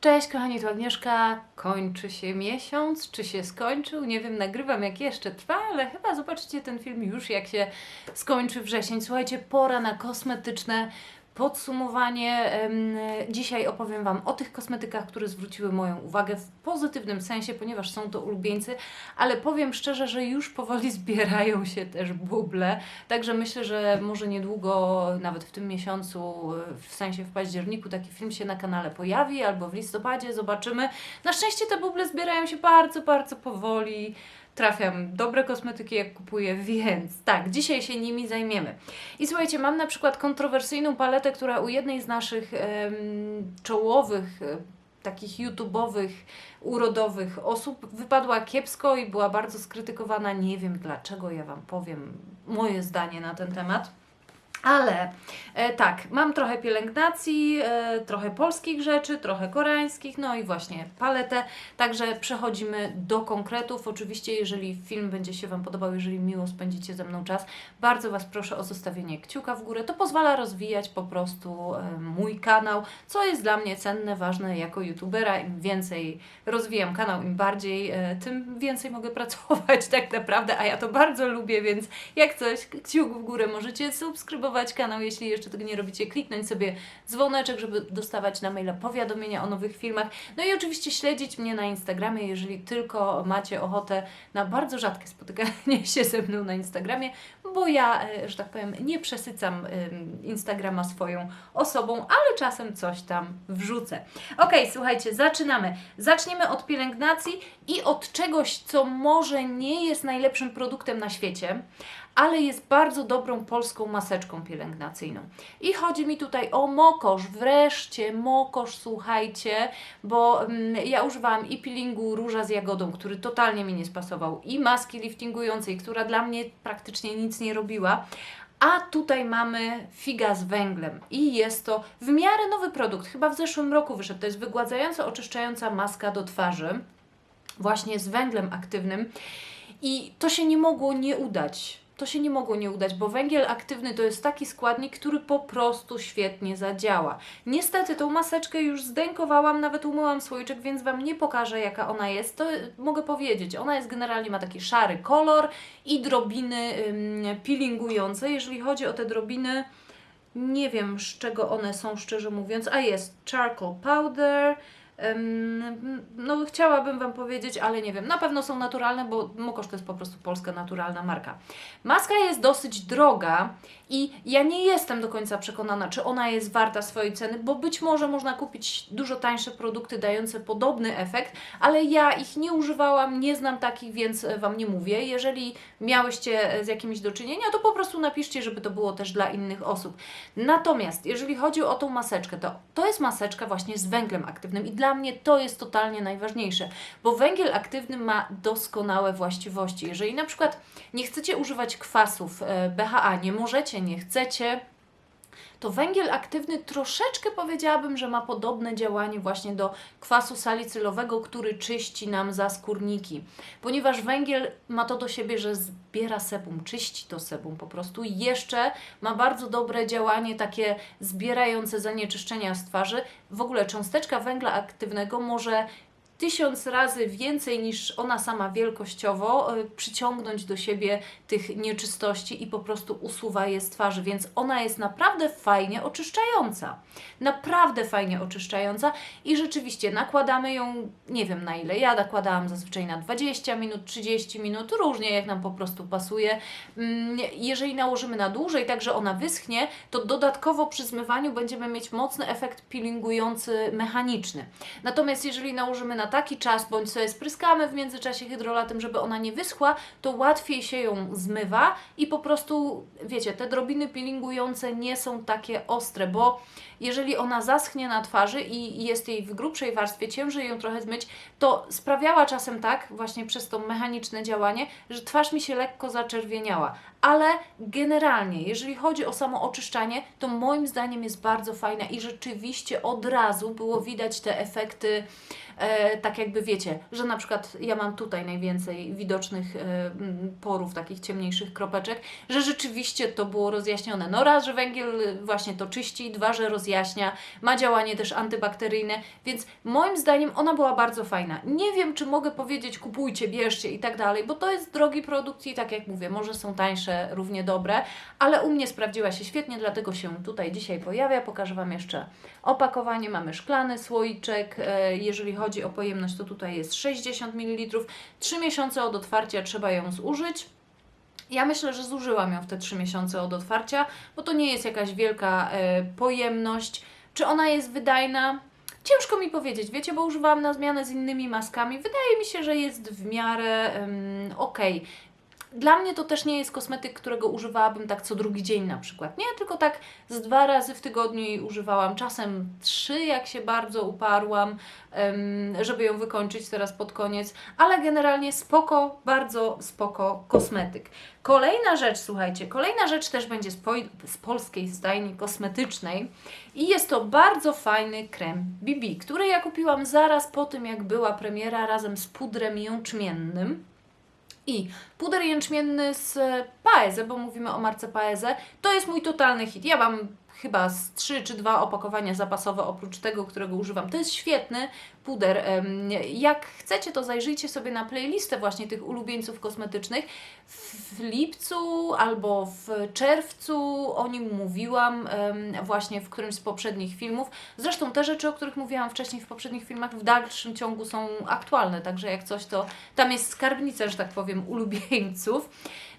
Cześć kochani, tu Agnieszka. Kończy się miesiąc, czy się skończył? Nie wiem, nagrywam jak jeszcze trwa, ale chyba zobaczycie ten film już jak się skończy wrzesień. Słuchajcie, pora na kosmetyczne podsumowanie. Dzisiaj opowiem Wam o tych kosmetykach, które zwróciły moją uwagę w pozytywnym sensie, ponieważ są to ulubieńcy, ale powiem szczerze, że już powoli zbierają się też buble, także myślę, że może niedługo, nawet w tym miesiącu, w sensie w październiku, taki film się na kanale pojawi, albo w listopadzie, zobaczymy. Na szczęście te buble zbierają się bardzo, bardzo powoli. Trafiam dobre kosmetyki, jak kupuję, więc tak, dzisiaj się nimi zajmiemy. I słuchajcie, mam na przykład kontrowersyjną paletę, która u jednej z naszych em, czołowych, e, takich YouTube'owych, urodowych osób wypadła kiepsko i była bardzo skrytykowana. Nie wiem dlaczego, ja Wam powiem moje zdanie na ten temat. Ale e, tak, mam trochę pielęgnacji, e, trochę polskich rzeczy, trochę koreańskich, no i właśnie paletę. Także przechodzimy do konkretów. Oczywiście, jeżeli film będzie się Wam podobał, jeżeli miło spędzicie ze mną czas, bardzo Was proszę o zostawienie kciuka w górę. To pozwala rozwijać po prostu e, mój kanał, co jest dla mnie cenne, ważne jako youtubera. Im więcej rozwijam kanał, im bardziej, e, tym więcej mogę pracować tak naprawdę, a ja to bardzo lubię, więc jak coś, kciuk w górę możecie subskrybować kanał, jeśli jeszcze tego nie robicie, kliknąć sobie dzwoneczek, żeby dostawać na maila powiadomienia o nowych filmach. No i oczywiście śledzić mnie na Instagramie, jeżeli tylko macie ochotę na bardzo rzadkie spotykanie się ze mną na Instagramie, bo ja, e, że tak powiem, nie przesycam Instagrama swoją osobą, ale czasem coś tam wrzucę. Ok, słuchajcie, zaczynamy. Zaczniemy od pielęgnacji i od czegoś, co może nie jest najlepszym produktem na świecie, ale jest bardzo dobrą polską maseczką pielęgnacyjną. I chodzi mi tutaj o mokosz, wreszcie mokosz, słuchajcie, bo mm, ja używałam i peelingu róża z jagodą, który totalnie mi nie spasował, i maski liftingującej, która dla mnie praktycznie nic nie robiła. A tutaj mamy figa z węglem i jest to w miarę nowy produkt, chyba w zeszłym roku wyszedł. To jest wygładzająca, oczyszczająca maska do twarzy, właśnie z węglem aktywnym. I to się nie mogło nie udać. To się nie mogło nie udać, bo węgiel aktywny to jest taki składnik, który po prostu świetnie zadziała. Niestety tą maseczkę już zdękowałam, nawet umyłam słoiczek, więc Wam nie pokażę jaka ona jest. To mogę powiedzieć, ona jest generalnie, ma taki szary kolor i drobiny ym, peelingujące. Jeżeli chodzi o te drobiny, nie wiem z czego one są, szczerze mówiąc. A jest charcoal powder. No, chciałabym Wam powiedzieć, ale nie wiem. Na pewno są naturalne, bo Mokosz to jest po prostu polska naturalna marka. Maska jest dosyć droga i ja nie jestem do końca przekonana, czy ona jest warta swojej ceny, bo być może można kupić dużo tańsze produkty dające podobny efekt, ale ja ich nie używałam, nie znam takich, więc Wam nie mówię. Jeżeli miałyście e, z jakimiś do czynienia, to po prostu napiszcie, żeby to było też dla innych osób. Natomiast jeżeli chodzi o tą maseczkę, to to jest maseczka właśnie z węglem aktywnym i dla mnie to jest totalnie najważniejsze, bo węgiel aktywny ma doskonałe właściwości. Jeżeli na przykład nie chcecie używać kwasów e, BHA, nie możecie, nie chcecie, to węgiel aktywny troszeczkę powiedziałabym, że ma podobne działanie właśnie do kwasu salicylowego, który czyści nam zaskórniki. Ponieważ węgiel ma to do siebie, że zbiera sebum, czyści to sebum po prostu. Jeszcze ma bardzo dobre działanie takie zbierające zanieczyszczenia z twarzy. W ogóle cząsteczka węgla aktywnego może tysiąc razy więcej niż ona sama wielkościowo y, przyciągnąć do siebie tych nieczystości i po prostu usuwa je z twarzy, więc ona jest naprawdę fajnie oczyszczająca. Naprawdę fajnie oczyszczająca i rzeczywiście nakładamy ją, nie wiem na ile, ja nakładałam zazwyczaj na 20 minut, 30 minut, różnie jak nam po prostu pasuje. Mm, Jeżeli nałożymy na dłużej, tak że ona wyschnie, to dodatkowo przy zmywaniu będziemy mieć mocny efekt peelingujący mechaniczny. Natomiast jeżeli nałożymy na taki czas, bądź sobie spryskamy w międzyczasie hydrolatem, żeby ona nie wyschła, to łatwiej się ją zmywa i po prostu, wiecie, te drobiny peelingujące nie są takie ostre, bo jeżeli ona zaschnie na twarzy i jest jej w grubszej warstwie, ciężej ją trochę zmyć, to sprawiała czasem tak, właśnie przez to mechaniczne działanie, że twarz mi się lekko zaczerwieniała. Ale generalnie, jeżeli chodzi o samo oczyszczanie, to moim zdaniem jest bardzo fajna i rzeczywiście od razu było widać te efekty e, tak jakby wiecie, że na przykład ja mam tutaj najwięcej widocznych e, porów, takich ciemniejszych kropeczek, że rzeczywiście to było rozjaśnione. No raz, że węgiel właśnie to czyści, dwa, że rozjaśnia, ma działanie też antybakteryjne, więc moim zdaniem ona była bardzo fajna. Nie wiem, czy mogę powiedzieć kupujcie, bierzcie i tak dalej, bo to jest drogi produkt i tak jak mówię, może są tańsze, równie dobre, ale u mnie sprawdziła się świetnie, dlatego się tutaj dzisiaj pojawia. Pokażę Wam jeszcze opakowanie. Mamy szklany słoiczek. E, Jeżeli chodzi o pojemność, to tutaj jest 60 ml. 3 miesiące od otwarcia trzeba ją zużyć. Ja myślę, że zużyłam ją w te 3 miesiące od otwarcia, bo to nie jest jakaś wielka e, pojemność. Czy ona jest wydajna? Ciężko mi powiedzieć, wiecie, bo używałam na zmianę z innymi maskami. Wydaje mi się, że jest w miarę um, okej. Dla mnie to też nie jest kosmetyk, którego używałabym tak co drugi dzień na przykład. Nie, tylko tak z dwa razy w tygodniu jej używałam, czasem trzy, jak się bardzo uparłam, żeby ją wykończyć teraz pod koniec, ale generalnie spoko, bardzo spoko kosmetyk. Kolejna rzecz, słuchajcie, kolejna rzecz też będzie z, poj- z polskiej stajni kosmetycznej i jest to bardzo fajny krem BB, który ja kupiłam zaraz po tym, jak była premiera razem z pudrem jęczmiennym. I puder jęczmienny z Paeze, bo mówimy o marce Paeze, to jest mój totalny hit. Ja mam chyba z 3 czy 2 opakowania zapasowe oprócz tego, którego używam. To jest świetny puder. Jak chcecie, to zajrzyjcie sobie na playlistę właśnie tych ulubieńców kosmetycznych. W lipcu albo w czerwcu o nim mówiłam właśnie w którymś z poprzednich filmów. Zresztą te rzeczy, o których mówiłam wcześniej w poprzednich filmach, w dalszym ciągu są aktualne, także jak coś, to tam jest skarbnica, że tak powiem, ulubieńców.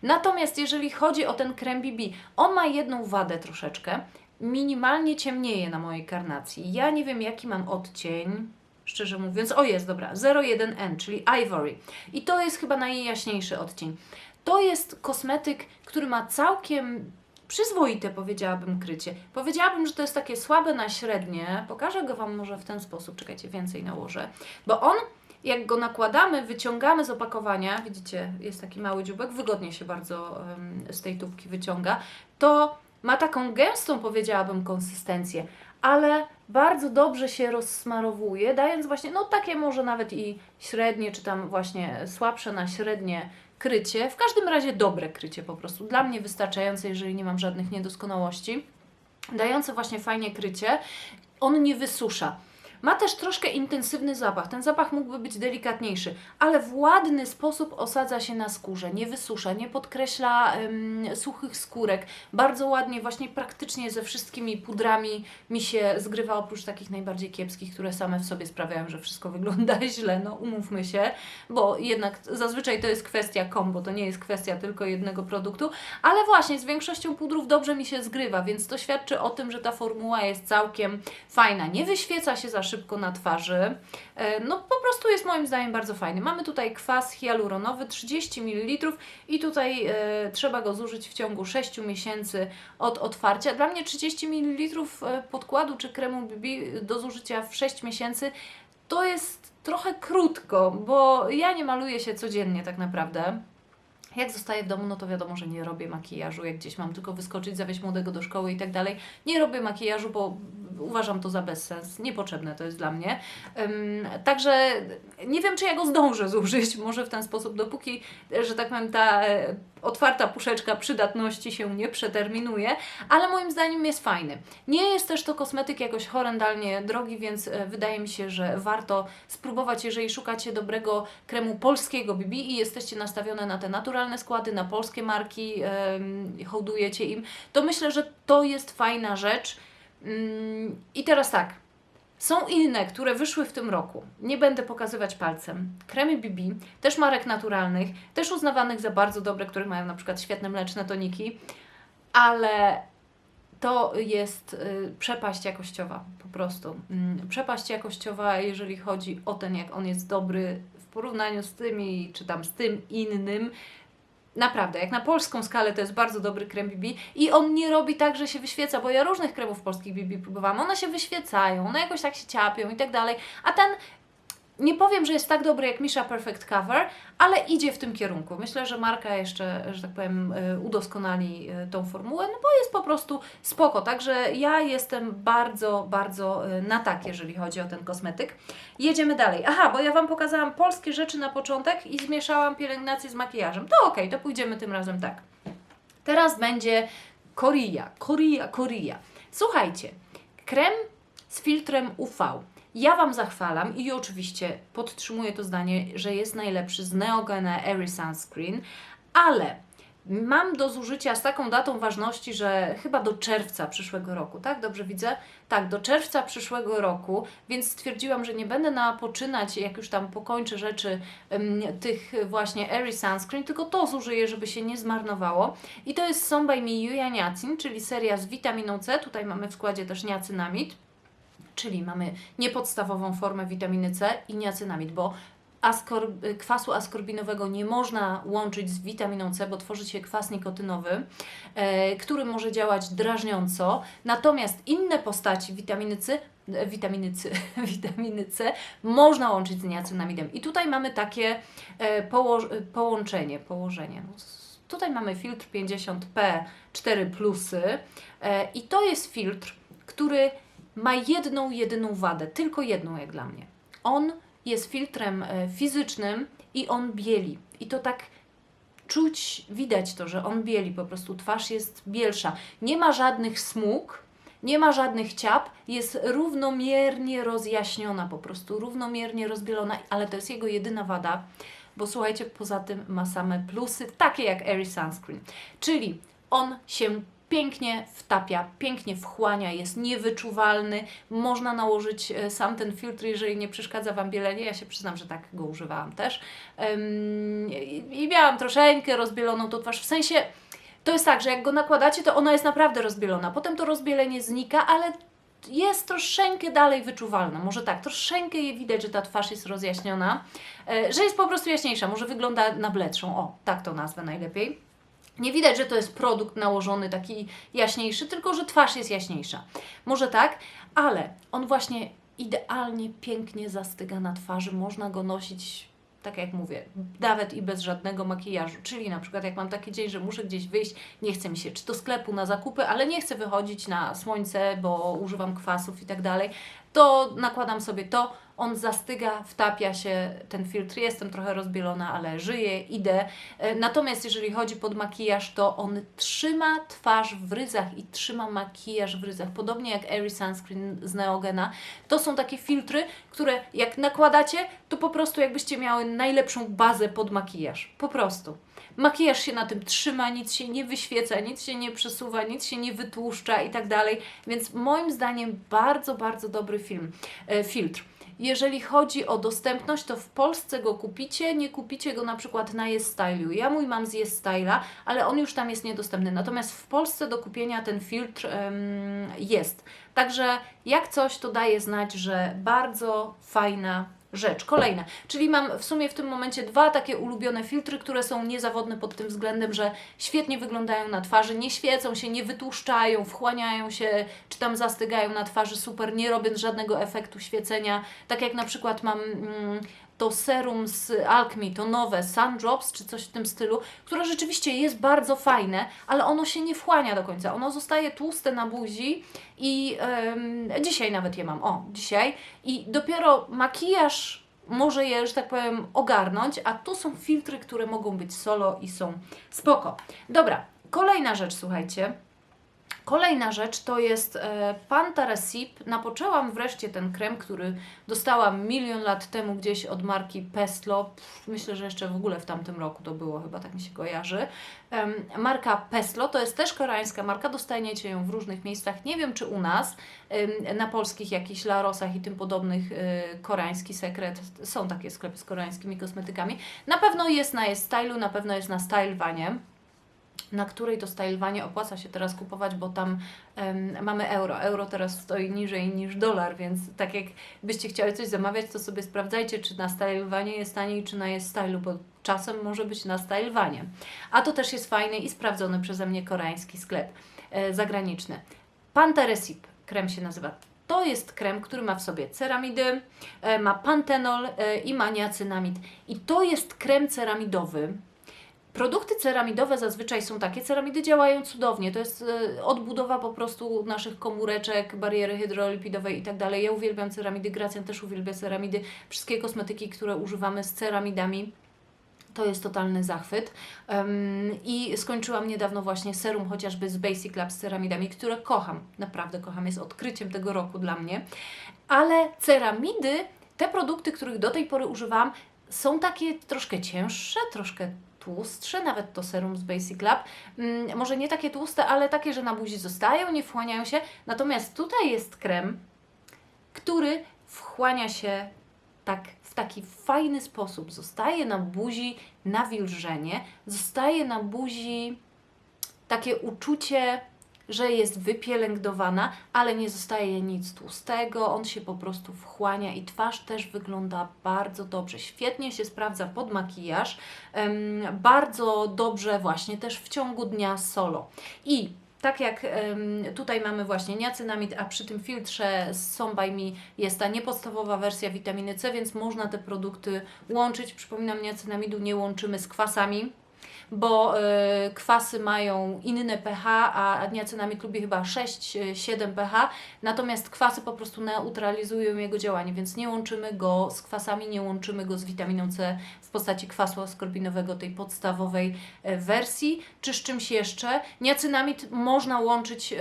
Natomiast jeżeli chodzi o ten krem BB, on ma jedną wadę troszeczkę. Minimalnie ciemnieje na mojej karnacji. Ja nie wiem, jaki mam odcień. Szczerze mówiąc, o jest, dobra, 01N, czyli Ivory. I to jest chyba najjaśniejszy odcień. To jest kosmetyk, który ma całkiem przyzwoite, powiedziałabym, krycie. Powiedziałabym, że to jest takie słabe na średnie. Pokażę go Wam może w ten sposób. Czekajcie, więcej nałożę. Bo on, jak go nakładamy, wyciągamy z opakowania, widzicie, jest taki mały dziubek, wygodnie się bardzo em, z tej tubki wyciąga, to ma taką gęstą, powiedziałabym, konsystencję, ale bardzo dobrze się rozsmarowuje, dając właśnie, no takie może nawet i średnie, czy tam właśnie słabsze na średnie krycie. W każdym razie dobre krycie po prostu. Dla mnie wystarczające, jeżeli nie mam żadnych niedoskonałości. Dające właśnie fajnie krycie. On nie wysusza. Ma też troszkę intensywny zapach. Ten zapach mógłby być delikatniejszy, ale w ładny sposób osadza się na skórze. Nie wysusza, nie podkreśla em, suchych skórek. Bardzo ładnie, właśnie praktycznie ze wszystkimi pudrami mi się zgrywa, oprócz takich najbardziej kiepskich, które same w sobie sprawiają, że wszystko wygląda źle. No, umówmy się, bo jednak zazwyczaj to jest kwestia kombo, to nie jest kwestia tylko jednego produktu, ale właśnie z większością pudrów dobrze mi się zgrywa, więc to świadczy o tym, że ta formuła jest całkiem fajna. Nie wyświeca się za szybko na twarzy. E, No po prostu jest moim zdaniem bardzo fajny. Mamy tutaj kwas hialuronowy 30 ml i tutaj e, trzeba go zużyć w ciągu 6 miesięcy od otwarcia. Dla mnie 30 ml podkładu czy kremu BB do zużycia w 6 miesięcy to jest trochę krótko, bo ja nie maluję się codziennie tak naprawdę. Jak zostaję w domu, no to wiadomo, że nie robię makijażu, jak gdzieś mam tylko wyskoczyć, zawieźć młodego do szkoły i tak dalej. Nie robię makijażu, bo uważam to za bezsens, niepotrzebne to jest dla mnie. Także nie wiem, czy ja go zdążę zużyć, może w ten sposób, dopóki, że tak powiem, ta e, otwarta puszeczka przydatności się nie przeterminuje, ale moim zdaniem jest fajny. Nie jest też to kosmetyk jakoś horrendalnie drogi, więc e, wydaje mi się, że warto spróbować, jeżeli szukacie dobrego kremu polskiego BB i jesteście nastawione na te naturalne składy, na polskie marki, hołdujecie im, to myślę, że to jest fajna rzecz. Mm, I teraz tak. Są inne, które wyszły w tym roku. Nie będę pokazywać palcem. Kremy BB, też marek naturalnych, też uznawanych za bardzo dobre, które mają na przykład świetne mleczne toniki, ale to jest y, przepaść jakościowa, po prostu. Mm, Przepaść jakościowa, jeżeli chodzi o ten, jak on jest dobry w porównaniu z tymi, czy tam z tym innym. Naprawdę, jak na polską skalę to jest bardzo dobry krem BB i on nie robi tak, że się wyświeca, bo ja różnych kremów polskich BB próbowałam, one się wyświecają, one jakoś tak się ciapią i tak dalej, a ten Nie powiem, że jest tak dobry jak Misha Perfect Cover, ale idzie w tym kierunku. Myślę, że marka jeszcze, że tak powiem, y, udoskonali y, tą formułę, no bo jest po prostu spoko. Także ja jestem bardzo, bardzo y, na tak, jeżeli chodzi o ten kosmetyk. Jedziemy dalej. Aha, bo ja Wam pokazałam polskie rzeczy na początek i zmieszałam pielęgnację z makijażem. To okej, to pójdziemy tym razem tak. Teraz będzie Korea, Korea, Korea. Słuchajcie, krem z filtrem UV. Ja Wam zachwalam i oczywiście podtrzymuję to zdanie, że jest najlepszy z Neogena Airy Sunscreen, ale mam do zużycia z taką datą ważności, że chyba do czerwca przyszłego roku, tak? Dobrze widzę? Tak, do czerwca przyszłego roku, więc stwierdziłam, że nie będę napoczynać, jak już tam pokończę rzeczy tych właśnie Airy Sunscreen, tylko to zużyję, żeby się nie zmarnowało. I to jest Son by Me Yuya Niacin, czyli seria z witaminą C. Tutaj mamy w składzie też niacynamid, czyli mamy niepodstawową formę witaminy C i niacynamid, bo kwasu askorbinowego nie można łączyć z witaminą C, bo tworzy się kwas nikotynowy, e, który może działać drażniąco. Natomiast inne postaci witaminy C, e, witaminy C, witaminy C można łączyć z niacynamidem. I tutaj mamy takie e, poło- połączenie, położenie. No, Tutaj mamy filtr 50P4 plusy e, i to jest filtr, który ma jedną, jedyną wadę, tylko jedną jak dla mnie. On jest filtrem e, fizycznym i on bieli. I to tak czuć, widać to, że on bieli, po prostu twarz jest bielsza. Nie ma żadnych smug, nie ma żadnych ciap, jest równomiernie rozjaśniona, po prostu równomiernie rozbielona, ale to jest jego jedyna wada, bo słuchajcie, poza tym ma same plusy, takie jak Airy Sunscreen. Czyli on się pięknie wtapia, pięknie wchłania, jest niewyczuwalny. Można nałożyć e, sam ten filtr, jeżeli nie przeszkadza Wam bielenie. Ja się przyznam, że tak go używałam też. I miałam troszeczkę rozbieloną tą twarz, w sensie to jest tak, że jak go nakładacie, to ona jest naprawdę rozbielona. Potem to rozbielenie znika, ale jest troszeczkę dalej wyczuwalna. Może tak, troszeczkę je widać, że ta twarz jest rozjaśniona, e, że jest po prostu jaśniejsza, może wygląda na bledszą. O, tak to nazwę najlepiej. Nie widać, że to jest produkt nałożony taki jaśniejszy, tylko że twarz jest jaśniejsza. Może tak, ale on właśnie idealnie, pięknie zastyga na twarzy. Można go nosić, tak jak mówię, nawet i bez żadnego makijażu. Czyli na przykład jak mam taki dzień, że muszę gdzieś wyjść, nie chce mi się czy do sklepu na zakupy, ale nie chcę wychodzić na słońce, bo używam kwasów i tak dalej, to nakładam sobie to, on zastyga, wtapia się ten filtr. Jestem trochę rozbielona, ale żyję, idę. E, Natomiast jeżeli chodzi pod makijaż, to on trzyma twarz w ryzach i trzyma makijaż w ryzach. Podobnie jak Airy Sunscreen z Neogena. To są takie filtry, które jak nakładacie, to po prostu jakbyście miały najlepszą bazę pod makijaż. Po prostu. Makijaż się na tym trzyma, nic się nie wyświeca, nic się nie przesuwa, nic się nie wytłuszcza i tak dalej. Więc moim zdaniem bardzo, bardzo dobry film, e, filtr. Jeżeli chodzi o dostępność, to w Polsce go kupicie, nie kupicie go na przykład na YesStylu. Ja mój mam z YesStyla, ale on już tam jest niedostępny. Natomiast w Polsce do kupienia ten filtr em, jest. Także jak coś, to daje znać, że bardzo fajna rzecz. Kolejna, czyli mam w sumie w tym momencie dwa takie ulubione filtry, które są niezawodne pod tym względem, że świetnie wyglądają na twarzy, nie świecą się, nie wytłuszczają, wchłaniają się, czy tam zastygają na twarzy super, nie robiąc żadnego efektu świecenia. Tak jak na przykład mam mm, to serum z Alchemy, to nowe Sun Drops, czy coś w tym stylu, które rzeczywiście jest bardzo fajne, ale ono się nie wchłania do końca. Ono zostaje tłuste na buzi i em, dzisiaj nawet je mam. O, dzisiaj. I dopiero makijaż może je, że tak powiem, ogarnąć, a tu są filtry, które mogą być solo i są spoko. Dobra, kolejna rzecz, słuchajcie. Kolejna rzecz to jest e, Pantara Sip. Napoczęłam wreszcie ten krem, który dostałam milion lat temu gdzieś od marki Pestlo. Pff, myślę, że jeszcze w ogóle w tamtym roku to było, chyba tak mi się kojarzy. Em, marka Pestlo to jest też koreańska marka, dostaniecie ją w różnych miejscach. Nie wiem, czy u nas, na polskich jakichś Larosach i tym podobnych, e, koreański sekret. Są takie sklepy z koreańskimi kosmetykami. Na pewno jest na jest stylu, na pewno jest na Stylewanie na której to stylowanie opłaca się teraz kupować, bo tam em, mamy euro. Euro teraz stoi niżej niż dolar, więc tak jak byście chcieli coś zamawiać, to sobie sprawdzajcie, czy na stylowanie jest taniej, czy na jest stylu, bo czasem może być na stylowanie. A to też jest fajny i sprawdzony przeze mnie koreański sklep e, zagraniczny. Panteresip krem się nazywa. To jest krem, który ma w sobie ceramidy, e, ma pantenol e, i ma niacynamid. I to jest krem ceramidowy. Produkty ceramidowe zazwyczaj są takie. Ceramidy działają cudownie. To jest e, odbudowa po prostu naszych komóreczek, bariery hydrolipidowej i tak dalej. Ja uwielbiam ceramidy, Gracjan też uwielbia ceramidy. Wszystkie kosmetyki, które używamy z ceramidami. To jest totalny zachwyt. Em, I skończyłam niedawno właśnie serum chociażby z Basic Lab z ceramidami, które kocham. Naprawdę kocham. Jest odkryciem tego roku dla mnie. Ale ceramidy, te produkty, których do tej pory używałam, są takie troszkę cięższe, troszkę tłustsze, nawet to serum z Basic Lab. Mm, może nie takie tłuste, ale takie, że na buzi zostają, nie wchłaniają się. Natomiast tutaj jest krem, który wchłania się tak w taki fajny sposób. Zostaje na buzi nawilżenie, zostaje na buzi takie uczucie, że jest wypielęgnowana, ale nie zostaje nic tłustego, on się po prostu wchłania i twarz też wygląda bardzo dobrze. Świetnie się sprawdza pod makijaż, bardzo dobrze właśnie też w ciągu dnia solo. I tak jak tutaj mamy właśnie niacynamid, a przy tym filtrze z Me jest ta niepodstawowa wersja witaminy C, więc można te produkty łączyć. Przypominam, niacynamidu nie łączymy z kwasami, bo e, kwasy mają inne pH, a niacynamid lubi chyba 6-7 pH, natomiast kwasy po prostu neutralizują jego działanie, więc nie łączymy go z kwasami, nie łączymy go z witaminą C w postaci kwasu askorbinowego, tej podstawowej e, wersji, czy z czymś jeszcze. Niacynamid można łączyć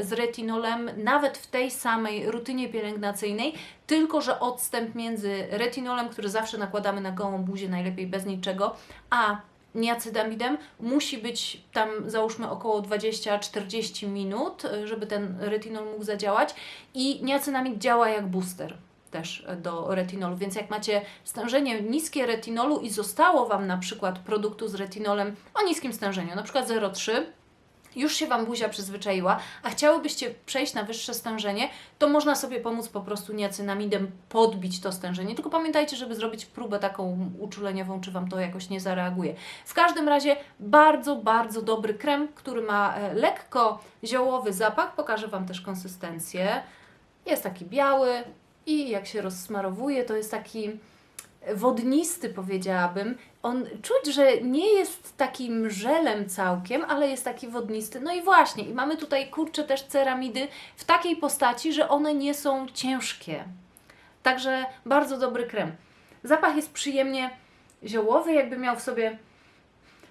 z retinolem nawet w tej samej rutynie pielęgnacyjnej, tylko że odstęp między retinolem, który zawsze nakładamy na gołą buzię, najlepiej bez niczego, a niacydamidem musi być tam załóżmy około 20-40 minut, y, żeby ten retinol mógł zadziałać. I niacynamid działa jak booster też y, do retinolu, więc jak macie stężenie niskie retinolu i zostało Wam na przykład produktu z retinolem o niskim stężeniu, na przykład 0,3 już się Wam buzia przyzwyczaiła, a chciałybyście przejść na wyższe stężenie, to można sobie pomóc po prostu niacynamidem podbić to stężenie. Tylko pamiętajcie, żeby zrobić próbę taką uczuleniową, czy Wam to jakoś nie zareaguje. W każdym razie bardzo, bardzo dobry krem, który ma e, lekko ziołowy zapach. Pokażę Wam też konsystencję. Jest taki biały i jak się rozsmarowuje, to jest taki wodnisty, powiedziałabym. On czuć, że nie jest takim żelem całkiem, ale jest taki wodnisty. No i właśnie, i mamy tutaj kurcze też ceramidy w takiej postaci, że one nie są ciężkie. Także bardzo dobry krem. Zapach jest przyjemnie ziołowy, jakby miał w sobie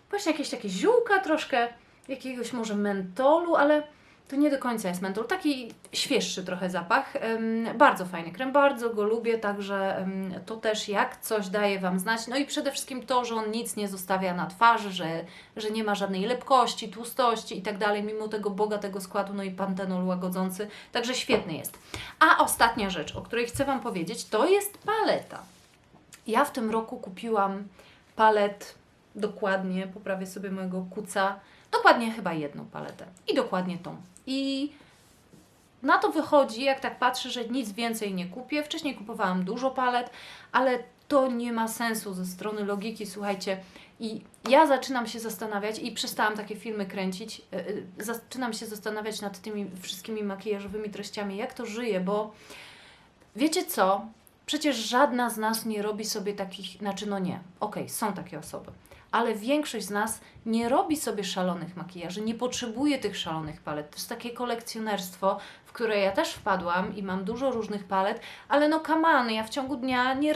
właśnie jakieś takie ziółka, troszkę jakiegoś może mentolu, ale to nie do końca jest mentol. Taki świeższy trochę zapach. Bardzo fajny krem, bardzo go lubię, także to też jak coś daje Wam znać. No i przede wszystkim to, że on nic nie zostawia na twarzy, że, że nie ma żadnej lepkości, tłustości i tak dalej, mimo tego bogatego składu, no i pantenol łagodzący. Także świetny jest. A ostatnia rzecz, o której chcę Wam powiedzieć, to jest paleta. Ja w tym roku kupiłam palet dokładnie, poprawię sobie mojego kuca, dokładnie chyba jedną paletę i dokładnie tą. I na to wychodzi, jak tak patrzę, że nic więcej nie kupię. Wcześniej kupowałam dużo palet, ale to nie ma sensu ze strony logiki, słuchajcie. I ja zaczynam się zastanawiać i przestałam takie filmy kręcić. y, y, Zaczynam się zastanawiać nad tymi wszystkimi makijażowymi treściami, jak to żyje, bo wiecie co? Przecież żadna z nas nie robi sobie takich, znaczy no nie, okej, są takie osoby, ale większość z nas nie robi sobie szalonych makijaży, nie potrzebuje tych szalonych palet. To jest takie kolekcjonerstwo, w które ja też wpadłam i mam dużo różnych palet, ale no kamany, ja w ciągu dnia nie,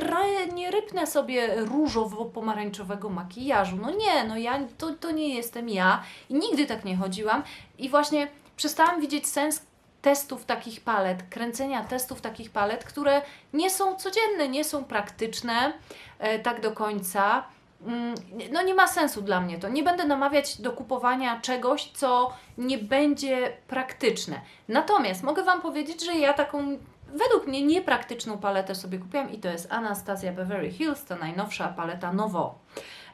nie rypnę sobie różowo-pomarańczowego makijażu. No nie, no ja, to, to nie jestem ja i nigdy tak nie chodziłam i właśnie przestałam widzieć sens testów takich palet, kręcenia testów takich palet, które nie są codzienne, nie są praktyczne e, tak do końca. Mm, No nie ma sensu dla mnie to. Nie będę namawiać do kupowania czegoś, co nie będzie praktyczne. Natomiast mogę Wam powiedzieć, że ja taką według mnie niepraktyczną paletę sobie kupiłam i to jest Anastasia Beverly Hills, ta najnowsza paleta Nowo.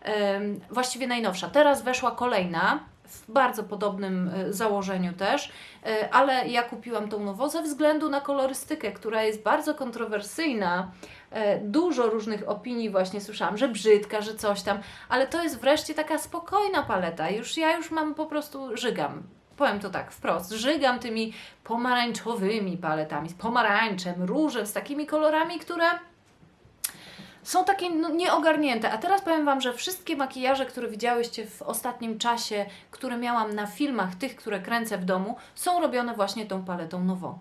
Em, właściwie najnowsza. Teraz weszła kolejna w bardzo podobnym e, założeniu też, e, ale ja kupiłam tą nową ze względu na kolorystykę, która jest bardzo kontrowersyjna. E, Dużo różnych opinii właśnie słyszałam, że brzydka, że coś tam, ale to jest wreszcie taka spokojna paleta. Już ja już mam po prostu żygam Powiem to tak wprost. Żygam tymi pomarańczowymi paletami, z pomarańczem, różem, z takimi kolorami, które są takie no, nieogarnięte. A teraz powiem Wam, że wszystkie makijaże, które widziałyście w ostatnim czasie, które miałam na filmach, tych, które kręcę w domu, są robione właśnie tą paletą nową.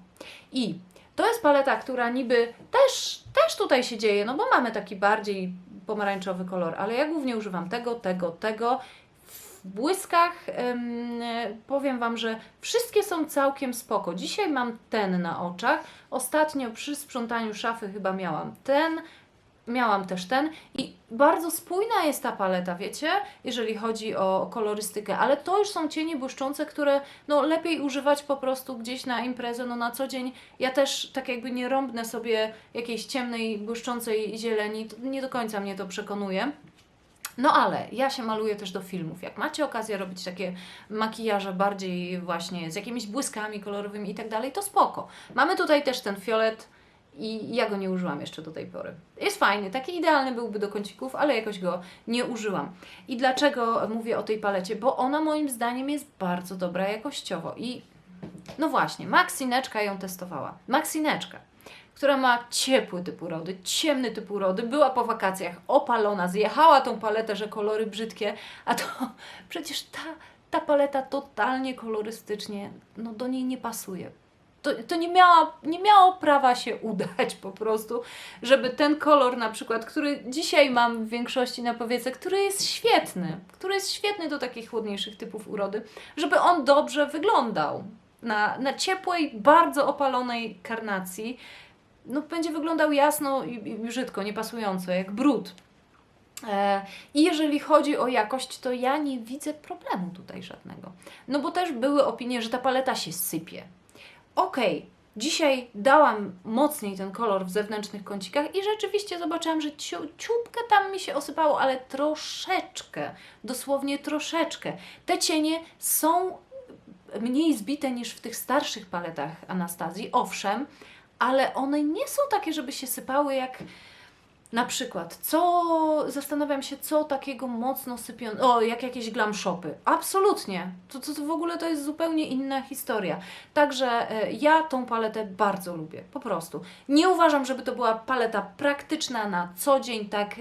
I to jest paleta, która niby też, też tutaj się dzieje, no bo mamy taki bardziej pomarańczowy kolor, ale ja głównie używam tego, tego, tego. W błyskach em, powiem Wam, że wszystkie są całkiem spoko. Dzisiaj mam ten na oczach. Ostatnio przy sprzątaniu szafy chyba miałam ten. Miałam też ten i bardzo spójna jest ta paleta, wiecie, jeżeli chodzi o kolorystykę, ale to już są cienie błyszczące, które no lepiej używać po prostu gdzieś na imprezę, no na co dzień. Ja też tak jakby nie rąbnę sobie jakiejś ciemnej, błyszczącej zieleni, nie do końca mnie to przekonuje. No ale ja się maluję też do filmów. Jak macie okazję robić takie makijaże bardziej właśnie z jakimiś błyskami kolorowymi i tak dalej, to spoko. Mamy tutaj też ten fiolet i ja go nie użyłam jeszcze do tej pory. Jest fajny, taki idealny byłby do kącików, ale jakoś go nie użyłam. I dlaczego mówię o tej palecie? Bo ona moim zdaniem jest bardzo dobra jakościowo i no właśnie, Maxineczka ją testowała. Maxineczka, która ma ciepły typ urody, ciemny typ urody, była po wakacjach opalona, zjechała tą paletę, że kolory brzydkie, a to przecież ta, ta paleta totalnie kolorystycznie, no do niej nie pasuje. To, to nie, miała, nie miało prawa się udać po prostu, żeby ten kolor na przykład, który dzisiaj mam w większości na powiece, który jest świetny, który jest świetny do takich chłodniejszych typów urody, żeby on dobrze wyglądał na, na ciepłej, bardzo opalonej karnacji, no będzie wyglądał jasno i, i brzydko, niepasująco, jak brud. E, I jeżeli chodzi o jakość, to ja nie widzę problemu tutaj żadnego. No bo też były opinie, że ta paleta się sypie. Okej, dzisiaj dałam mocniej ten kolor w zewnętrznych kącikach i rzeczywiście zobaczyłam, że ciu, ciupkę tam mi się osypało, ale troszeczkę, dosłownie troszeczkę. Te cienie są mniej zbite niż w tych starszych paletach Anastazji, owszem, ale one nie są takie, żeby się sypały jak na przykład, co zastanawiam się, co takiego mocno sypią. O, jak jakieś glam shopy. Absolutnie. To, to, to w ogóle to jest zupełnie inna historia. Także e, ja tą paletę bardzo lubię, po prostu. Nie uważam, żeby to była paleta praktyczna na co dzień, tak.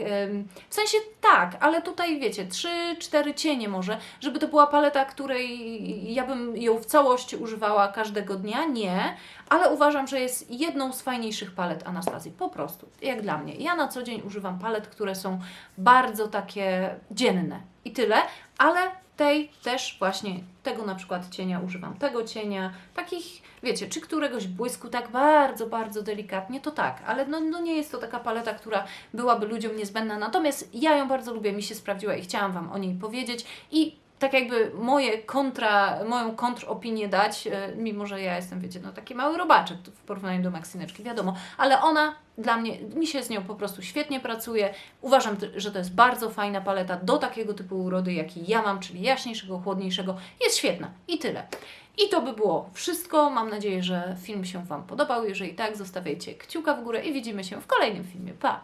w sensie tak, ale tutaj wiecie, trzy, cztery cienie może, żeby to była paleta, której ja bym ją w całości używała każdego dnia. Nie, ale uważam, że jest jedną z fajniejszych palet Anastazji. Po prostu, jak dla mnie. Ja na co dzień używam palet, które są bardzo takie dzienne i tyle, ale tej też właśnie tego na przykład cienia używam, tego cienia, takich, wiecie, czy któregoś błysku tak bardzo, bardzo delikatnie, to tak, ale no, no nie jest to taka paleta, która byłaby ludziom niezbędna, natomiast ja ją bardzo lubię, mi się sprawdziła i chciałam Wam o niej powiedzieć i tak jakby moje kontra, moją kontropinię dać, e, mimo że ja jestem, wiecie, no taki mały robaczek w porównaniu do Maxineczki, wiadomo, ale ona dla mnie, mi się z nią po prostu świetnie pracuje. Uważam, że to jest bardzo fajna paleta do takiego typu urody, jaki ja mam, czyli jaśniejszego, chłodniejszego. Jest świetna i tyle. I to by było wszystko. Mam nadzieję, że film się Wam podobał. Jeżeli tak, zostawiajcie kciuka w górę i widzimy się w kolejnym filmie. Pa!